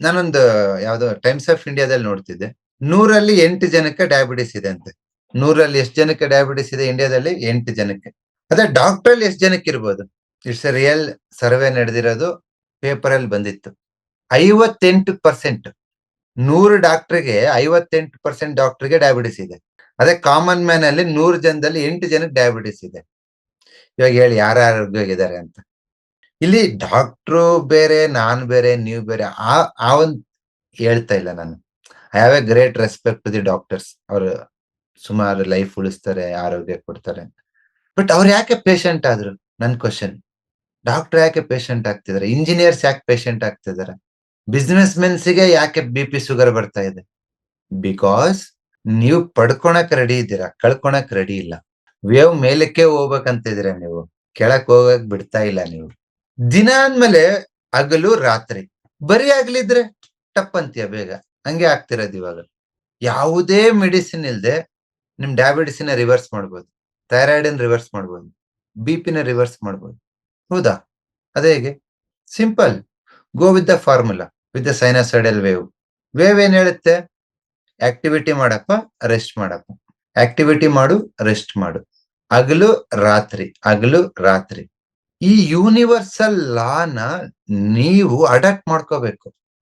ನಾನೊಂದು ಯಾವ್ದೋ times of ಇಂಡಿಯಾದಲ್ಲಿ ನೋಡ್ತಿದ್ದೆ. ನೂರಲ್ಲಿ ಎಂಟು ಜನಕ್ಕೆ ಡಯಾಬಿಟಿಸ್ ಇದೆ ಅಂತೆ. ನೂರಲ್ಲಿ ಎಷ್ಟು ಜನಕ್ಕೆ ಡಯಾಬಿಟಿಸ್ ಇದೆ ಇಂಡಿಯಾದಲ್ಲಿ ಎಂಟು ಜನಕ್ಕೆ. ಅದೇ ಡಾಕ್ಟರ್ ಅಲ್ಲಿ ಎಷ್ಟು ಜನಕ್ಕೆ ಇರ್ಬೋದು? ಇಟ್ಸ್ ಎ ರಿಯಲ್ ಸರ್ವೆ ನಡೆದಿರೋದು ಪೇಪರ್ ಅಲ್ಲಿ ಬಂದಿತ್ತು. ಐವತ್ತೆಂಟು ಪರ್ಸೆಂಟ್ ನೂರು ಡಾಕ್ಟರ್ಗೆ ಐವತ್ತೆಂಟು ಪರ್ಸೆಂಟ್ ಡಾಕ್ಟರ್ಗೆ ಡಯಾಬಿಟಿಸ್ ಇದೆ. ಅದೇ ಕಾಮನ್ ಮ್ಯಾನ್ ಅಲ್ಲಿ ನೂರು ಜನದಲ್ಲಿ ಎಂಟು ಜನಕ್ಕೆ ಡಯಾಬಿಟಿಸ್ ಇದೆ. ಇವಾಗ ಹೇಳಿ ಯಾರ ಆರೋಗ್ಯವಾಗಿದ್ದಾರೆ ಅಂತ. ಇಲ್ಲಿ ಡಾಕ್ಟ್ರು ಬೇರೆ, ನಾನ್ ಬೇರೆ, ನೀವು ಬೇರೆ, ಆ ಆ ಒಂದ್ ಹೇಳ್ತಾ ಇಲ್ಲ ನಾನು. I have a great respect to the doctors ಅವರು ಸುಮಾರು ಲೈಫ್ ಉಳಿಸ್ತಾರೆ, ಆರೋಗ್ಯ ಕೊಡ್ತಾರೆ. ಬಟ್ ಅವ್ರು ಯಾಕೆ ಪೇಷಂಟ್ ಆದ್ರು? ನನ್ ಕ್ವಶನ್ ಡಾಕ್ಟರ್ ಯಾಕೆ ಪೇಷಂಟ್ ಆಗ್ತಿದಾರೆ? ಇಂಜಿನಿಯರ್ಸ್ ಯಾಕೆ ಪೇಷಂಟ್ ಆಗ್ತಿದಾರೆ? ಬಿಸ್ನೆಸ್ ಮೆನ್ಸಿಗೆ ಯಾಕೆ ಬಿ ಪಿ ಶುಗರ್ ಬರ್ತಾ ಇದೆ? ಬಿಕಾಸ್ ನೀವು ಪಡ್ಕೊಳಕ್ ರೆಡಿ ಇದ್ದೀರಾ ಕಳ್ಕೊಳಕ್ ರೆಡಿ ಇಲ್ಲ. ವೇವ್ ಮೇಲಕ್ಕೆ ಹೋಗ್ಬೇಕಂತ ಇದೀರ ನೀವು? ಕೆಳಕ್ ಹೋಗಕ್ ಬಿಡ್ತಾ ಇಲ್ಲ ನೀವು. ದಿನ ಅಂದ್ಮೇಲೆ ಹಗಲು ರಾತ್ರಿ. ಬರೀ ಆಗ್ಲಿದ್ರೆ ಟಪ್ ಅಂತೀಯ ಬೇಗ. ಹಂಗೆ ಆಗ್ತಿರೋದು ಇವಾಗ. ಯಾವುದೇ ಮೆಡಿಸಿನ್ ಇಲ್ದೆ ನಿಮ್ ಡಯಾಬಿಟಿಸ್ನ ರಿವರ್ಸ್ ಮಾಡ್ಬೋದು. ಥೈರಾಯ್ಡ್ ರಿವರ್ಸ್ ಮಾಡ್ಬೋದು. ಬಿ ಪಿನ ರಿವರ್ಸ್ ಮಾಡ್ಬೋದು. ಹೌದಾ? ಅದೇ ಹೇಗೆ? Simple. Go with the formula, with the sinusoidal wave. Wave ಏನ್ ಹೇಳುತ್ತೆ? ಆಕ್ಟಿವಿಟಿ ಮಾಡಪ್ಪ, ರೆಸ್ಟ್ ಮಾಡಪ್ಪ. ಆಕ್ಟಿವಿಟಿ ಮಾಡು, ರೆಸ್ಟ್ ಮಾಡು. ಹಗಲು ರಾತ್ರಿ ಹಗಲು ರಾತ್ರಿ. ಈ ಯೂನಿವರ್ಸಲ್ ಲಾನ ನೀವು ಅಡಾಪ್ಟ್ ಮಾಡ್ಕೋಬೇಕು.